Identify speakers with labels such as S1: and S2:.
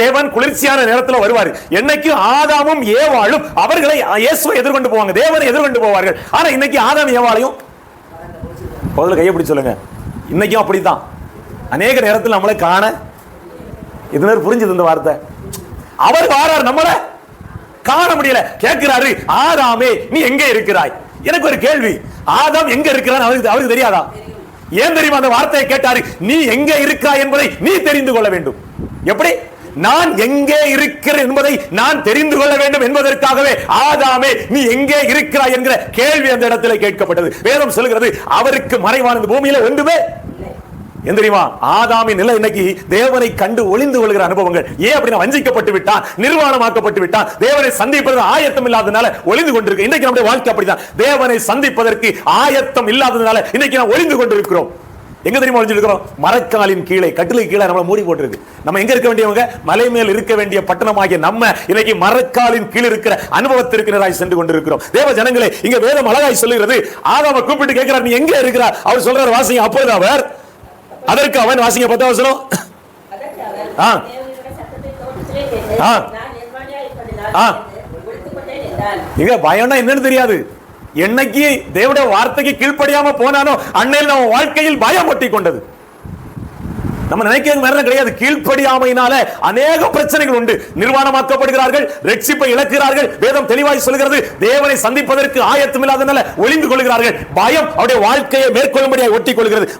S1: தேவன் குளிர்ச்சியான நேரத்தில் வருவார். என்னைக்கு ஆதாமும் ஏவாளும் அவர்களை இயேசுவை எதிர்கொண்டு போவாங்க. தேவனை எதிர்கொண்டு போவார்கள். ஆனா இன்னைக்கு ஆதாம் ஏவாளையும் முதல்ல கையை பிடிச்சி சொல்லுங்க. இன்னைக்கும் அப்படித்தான். அநேக நேரத்தில் நம்மளை காண இதுல புரிஞ்சது இந்த வார்த்தை? அவர் வாரார் நம்மளை காண முடியல. கேட்கிறாரு ஆதாமே நீ எங்கே இருக்கிறாய்? எனக்கு ஒரு கேள்வி. ஆதாம் எங்க இருக்கிறான் அவருக்கு அவருக்கு தெரியாதா? ஏன் தெரியுமா அந்த வார்த்தையை கேட்டாரு? நீ எங்க இருக்கிறாய் என்பதை நீ தெரிந்து கொள்ள வேண்டும். எப்படி? நான் எங்கே இருக்கிறேன் என்பதை நான் தெரிந்து கொள்ள வேண்டும் என்பதற்காகவே ஆதாமே நீ எங்கே இருக்கிறாய் என்கிற கேள்வி அந்த இடத்துல கேட்கப்பட்டது. வேதம் சொல்கிறது அவருக்கு மறைவானது பூமியில ஒன்றுமே தெரியுமா? ஆதாமின் நிலை இன்னைக்கு தேவனை கண்டு ஒளிந்து கொள்கிற அனுபவங்கள். ஏன் அப்படின்னா வஞ்சிக்கப்பட்டு விட்டான் நிர்வாணமாக்கப்பட்டு விட்டான். தேவனை சந்திப்பதற்கு ஆயத்தம் இல்லாததுனால ஒளிந்து கொண்டிருக்கு இன்னைக்கு நம்முடைய வாழ்க்கை அப்படிதான். தேவனை சந்திப்பதற்கு ஆயத்தம் இல்லாததுனால இன்னைக்கு நாம் ஒளிந்து கொண்டிருக்கிறோம். எங்க தெரியுமா ஒளிஞ்சிருக்கிறோம் மரக்காலின் கீழே கட்டிலுக்கு கீழே நம்மளை மூடி போட்டிருக்கு. நம்ம எங்க இருக்க வேண்டியவங்க? மலை மேல் இருக்க வேண்டிய பட்டணமாகிய நம்ம இன்னைக்கு மரக்காலின் கீழ் இருக்கிற அனுபவத்திற்கிறராய் சென்று கொண்டிருக்கிறோம். தேவ ஜனங்களே இங்க வேதம் அழகாய் சொல்லுகிறது. ஆதாம கூப்பிட்டு கேட்கிறார் நீ எங்க இருக்கிறார் அவர் சொல்றார் வாசிங்க அப்போது அவர். அதற்கு அவன் வாசிங்க
S2: பத்து அவசரம்
S1: ஆ. ஆ. ஆ. இங்க பயம்னா என்னன்னு தெரியாது. என்னைக்கு தேவனுடைய வார்த்தைக்கு கீழ்ப்படியாம போனானோ அன்னையில் நம்ம வாழ்க்கையில் பயம் ஒட்டி கொண்டது. நம்ம நினைக்கிறது மாதிரி கிடையாது. கீழ்ப்படியாமையினால அநேக பிரச்சனைகள் உண்டு. நிர்வாணமாக்கப்படுகிறார்கள் ரட்சிப்பை இழக்கிறார்கள் வேதம் தெளிவாய் சொல்கிறது தேவனை சந்திப்பதற்கு ஆயத்தம் இல்லாதனால ஒளிந்து கொள்கிறார்கள். பயம் அவருடைய வாழ்க்கையை மேற்கொள்ளும்படியாக ஒட்டி கொள்கிறது.